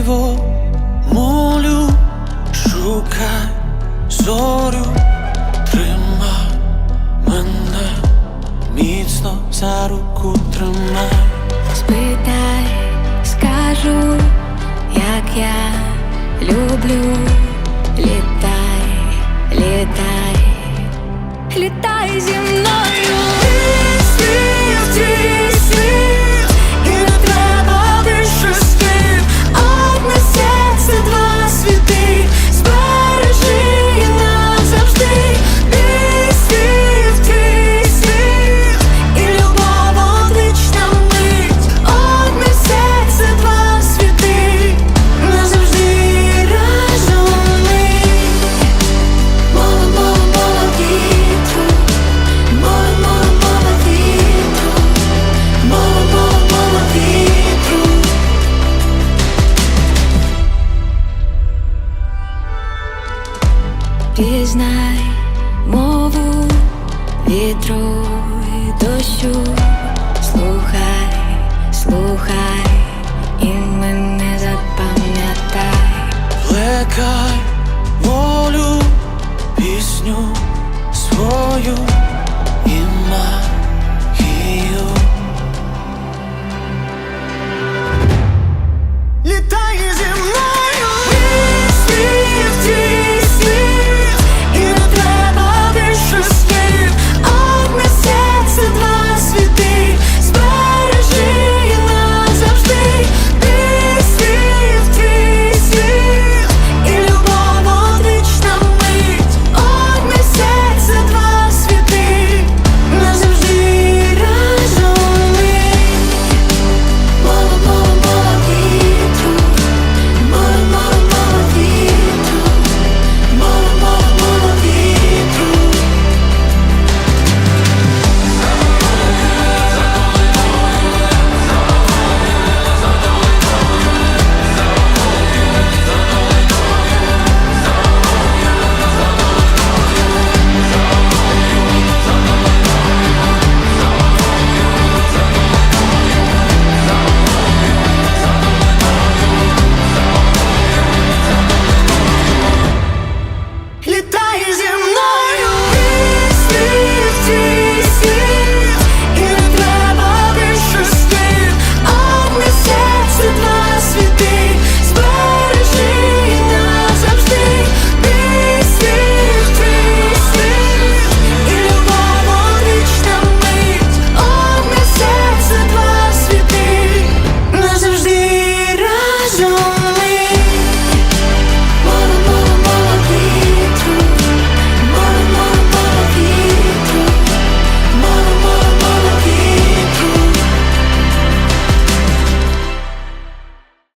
диво молю, шукай зорю, тримай мене, міцно за руку тримай. Спитай, скажу, як я люблю. Пізнай мову вітру і дощу, слухай, слухай і мене запам'ятай. Плекай волю, пісню свою